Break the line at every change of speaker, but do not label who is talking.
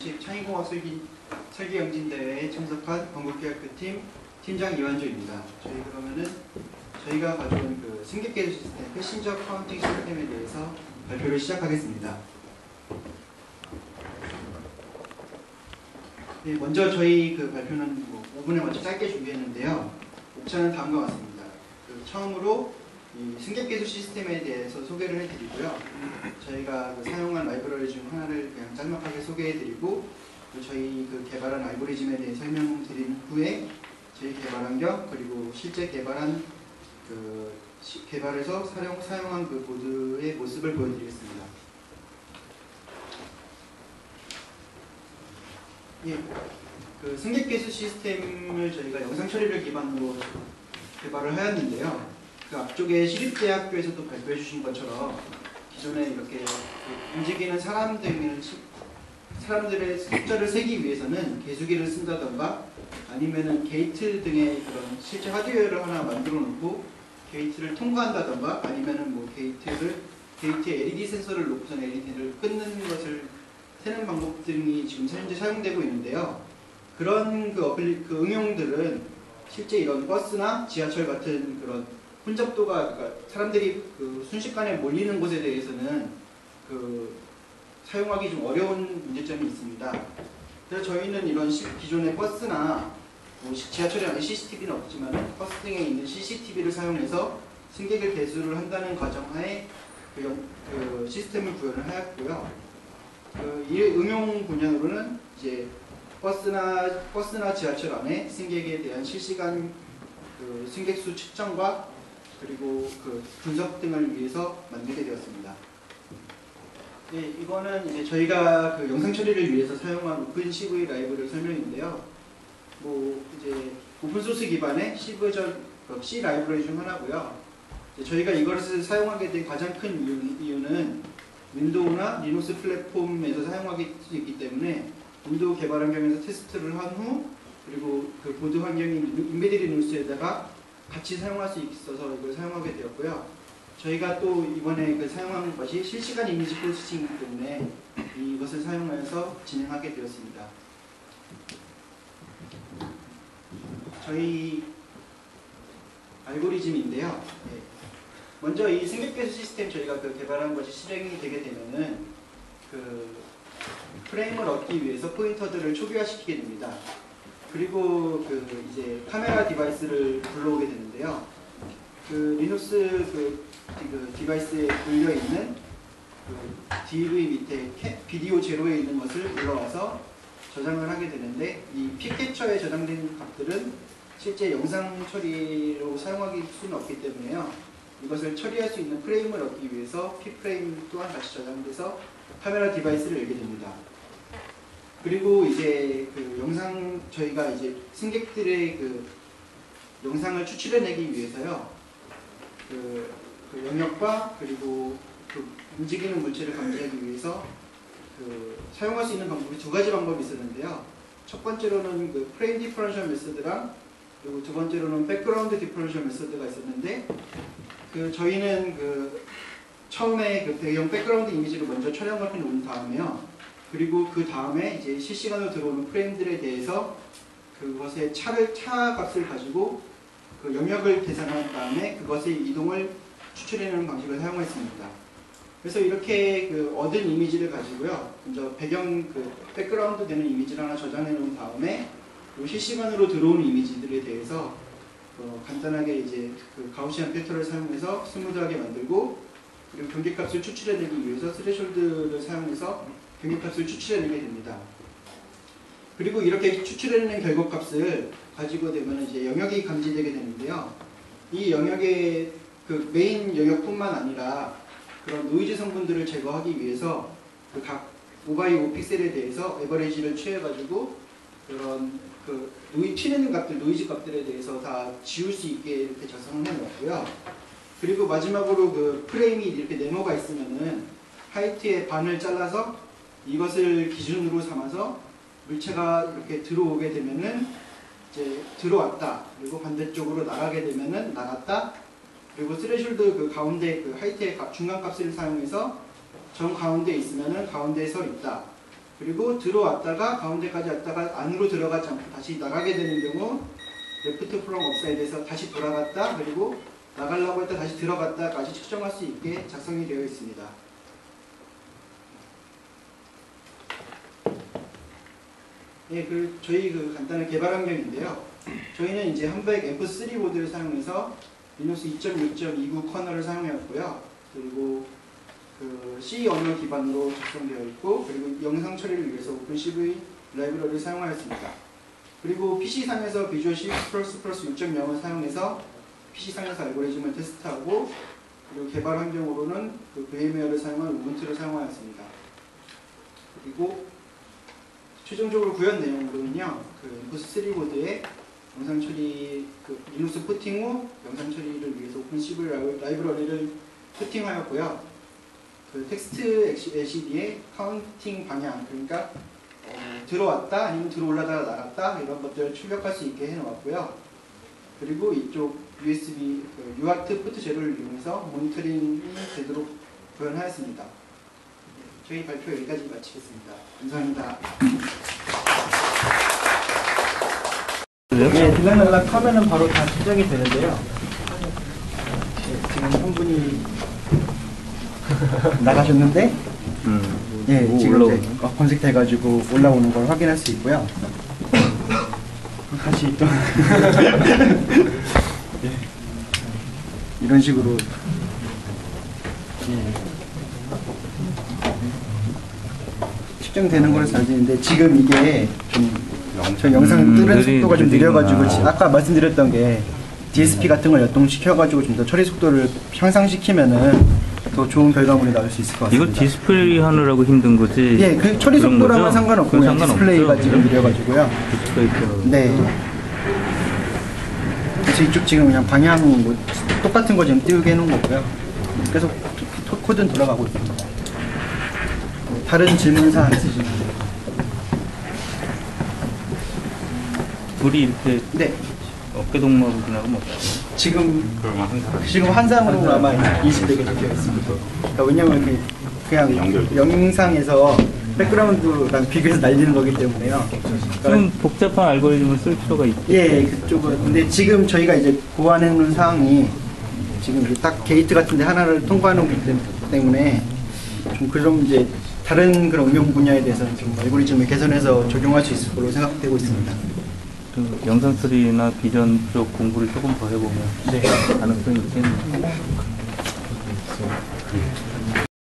창의공학 설기, 설계 영진대회에 참석한 건국대학교팀 팀장 이완조입니다. 저희 그러면은 저희가 가져온 그 승객계조 시스템, 패신저 카운팅 시스템에 대해서 발표를 시작하겠습니다. 네, 먼저 저희 그 발표는 뭐 5분에 맞춰 짧게 준비했는데요. 목차는 다음과 같습니다. 그 처음으로 이 승객계수 시스템에 대해서 소개를 해드리고요. 저희가 그 사용한 라이브러리 중 하나를 그냥 짤막하게 소개해드리고 또 저희 그 개발한 알고리즘에 대해 설명드린 후에 저희 개발 환경 그리고 실제 개발한 그 시- 개발해서 사용 사용한 그 보드의 모습을 보여드리겠습니다. 예, 그 승객계수 시스템을 저희가 영상 처리를 기반으로 개발을 하였는데요. 그 앞쪽에 시립대학교에서도 발표해 주신 것처럼 기존에 이렇게 그 움직이는 사람들 사람들의 숫자를 세기 위해서는 개수기를 쓴다던가 아니면은 게이트 등의 그런 실제 하드웨어를 하나 만들어 놓고 게이트를 통과한다던가 아니면은 뭐 게이트를 게이트에 LED 센서를 놓고선 LED를 끊는 것을 세는 방법 등이 지금 현재 사용되고 있는데요. 그런 그 어플리 그 응용들은 실제 이런 버스나 지하철 같은 그런 혼잡도가 그러니까 사람들이 그 순식간에 몰리는 곳에 대해서는 그 사용하기 좀 어려운 문제점이 있습니다. 그래서 저희는 이런 시- 기존의 버스나 뭐 시- 지하철에 안에 CCTV는 없지만 버스 등에 있는 CCTV를 사용해서 승객을 개수를 한다는 가정하에 그, 영- 그 시스템을 구현을 하였고요. 그이 응용 분야로는 이제 버스나 버스나 지하철 안에 승객에 대한 실시간 그 승객 수 측정과 그리고 그 분석 등을 위해서 만들게 되었습니다. 네, 이거는 이제 저희가 그 영상 처리를 위해서 사용한 오픈 CV 라이브를 설명인데요. 뭐 이제 오픈 소스 기반의 C 버전 그 C 라이브러리 중 하나고요. 저희가 이것을 사용하게 된 가장 큰 이유, 이유는 윈도우나 리눅스 플랫폼에서 사용하기 수 있기 때문에 윈도우 개발 환경에서 테스트를 한 후 그리고 그 보드 환경인 인베디 리눅스에다가 같이 사용할 수 있어서 이걸 사용하게 되었고요. 저희가 또 이번에 그 사용한 것이 실시간 이미지 프로세싱이기 때문에 이것을 사용하여서 진행하게 되었습니다. 저희 알고리즘인데요. 네. 먼저 이 승객계수 시스템 저희가 그 개발한 것이 실행이 되게 되면은 그 프레임을 얻기 위해서 포인터들을 초기화시키게 됩니다. 그리고 그 이제 카메라 디바이스를 불러오게 되는데요. 그 리눅스 그, 그 디바이스에 불려 있는 그 DV 밑에 캐, 비디오 제로에 있는 것을 불러와서 저장을 하게 되는데 이 픽캡처에 저장된 값들은 실제 영상 처리로 사용하기 수는 없기 때문에요. 이것을 처리할 수 있는 프레임을 얻기 위해서 P프레임 또한 같이 저장돼서 카메라 디바이스를 열게 됩니다. 그리고 이제 그 영상 저희가 이제 승객들의 그 영상을 추출해내기 위해서요. 그, 그 영역과 그리고 그 움직이는 물체를 감지하기 위해서 그 사용할 수 있는 방법이 두 가지 방법이 있었는데요. 첫 번째로는 그 프레임 디퍼런셜 메소드랑 그리고 두 번째로는 백그라운드 디퍼런셜 메소드가 있었는데 그 저희는 그 처음에 그 배경 백그라운드 이미지를 먼저 촬영을 해놓은 다음에요. 그리고 그 다음에 이제 실시간으로 들어오는 프레임들에 대해서 그것의 차를 차 값을 가지고 그 영역을 계산한 다음에 그것의 이동을 추출해내는 방식을 사용했습니다. 그래서 이렇게 그 얻은 이미지를 가지고요. 먼저 배경 그 백그라운드 되는 이미지를 하나 저장해 놓은 다음에 그 실시간으로 들어오는 이미지들에 대해서 어, 간단하게 이제 그 가우시안 필터를 사용해서 스무드하게 만들고 그리고 경계값을 추출해내기 위해서 스레숄드를 사용해서 경계값을 추출해내게 됩니다. 그리고 이렇게 추출해낸 결과값을 가지고 되면 이제 영역이 감지되게 되는데요. 이 영역의 그 메인 영역뿐만 아니라 그런 노이즈 성분들을 제거하기 위해서 그 각 5x5 픽셀에 대해서 에버레이지를 취해가지고 그런 그 노이 튀는 값들, 노이즈 값들에 대해서 다 지울 수 있게 이렇게 작성을 해놓았고요. 그리고 마지막으로 그 프레임이 이렇게 네모가 있으면은 하이트의 반을 잘라서 이것을 기준으로 삼아서 물체가 이렇게 들어오게 되면은 이제 들어왔다. 그리고 반대쪽으로 나가게 되면은 나갔다. 그리고 스레숄드 그 가운데 그 하이트의 값, 중간 값을 사용해서 정 가운데 있으면은 가운데에 서 있다. 그리고 들어왔다가 가운데까지 왔다가 안으로 들어가지 않고 다시 나가게 되는 경우 레프트 프롬 업사이드에서 다시 돌아갔다 그리고 나가려고 했다 다시 들어갔다까지 측정할 수 있게 작성이 되어 있습니다. 예, 그 저희 그 간단한 개발 환경인데요. 저희는 이제 한백 F3 보드를 사용해서 리눅스 2.6.29 커널을 사용해왔고요. 그리고 그 C 언어 기반으로 작성되어 있고 그리고 영상 처리를 위해서 오픈CV 라이브러리를 사용하였습니다. 그리고 PC상에서 비주얼 C++ 6.0을 사용해서 PC상에서 알고리즘을 테스트하고 그리고 개발 환경으로는 그 VMware를 사용한 우분투를 사용하였습니다. 그리고 최종적으로 구현 내용으로는요, 그 M3 보드에 영상 처리, 그 리눅스 푸팅 후 영상 처리를 위해서 오픈CV 라이브러리를 푸팅하였고요. 그 텍스트 LCD의 카운팅 방향, 그러니까 어, 들어왔다 아니면 들어올라다가 나갔다 이런 것들을 출력할 수 있게 해놓았고요. 그리고 이쪽 USB 그 UART 포트 제로를 이용해서 모니터링이 제대로 구현하였습니다. 저희 발표 여기까지 마치겠습니다. 감사합니다. 네, 들락날락 하면은 바로 다 수정이 되는데요. 네, 지금 한 분이 나가셨는데,
음.
예,
오,
지금
올라오네.
이제 어, 검색돼가지고 올라오는 걸 확인할 수 있고요. 다시 또 예, 이런 식으로 예, 측정되는 잘 되는데 지금 이게 좀저 영상
음,
뜨는
느리-
속도가 좀. 느려가지고 지- 아까 말씀드렸던 게 DSP 같은 걸 연동시켜가지고 좀 더 처리 속도를 향상시키면은 더 좋은 결과물이 나올 수 있을 것 같습니다.
이거 디스플레이 하느라고 힘든 거지.
예, 그 처리 속도랑은? 상관없고 그냥. 디스플레이가 지금 느려가지고요.
디스플레이.
네. 그래서 이쪽 지금 그냥 방향 뭐 똑같은 거 지금 띄우게 해놓은 거고요. 계속 코드는 돌아가고 있습니다. 뭐 다른 질문 사항 있으신가요?
불이 이렇게
네.
어깨 동무하고 지나가면 어떡해?
지금 지금 환상으로 아마 인식되게 되어 있습니다. 그러니까 왜냐면 이게 그냥 영상에서 백그라운드랑 비교해서 날리는 거기 때문에요. 그러니까
좀 복잡한 알고리즘을 쓸 필요가 있
예, 그쪽은. 근데 지금 저희가 이제 고안해 놓은 사항이 지금 이제 딱 게이트 같은 데 하나를 통과하는 거기 때- 때문에 좀 그럼 이제 다른 그런 응용 분야에 대해서는 좀 알고리즘을 개선해서 적용할 수 있을 걸로 생각되고 있습니다.
그 영상 처리나 비전 쪽 공부를 조금 더 해보면
네.
가능성이 있겠네요.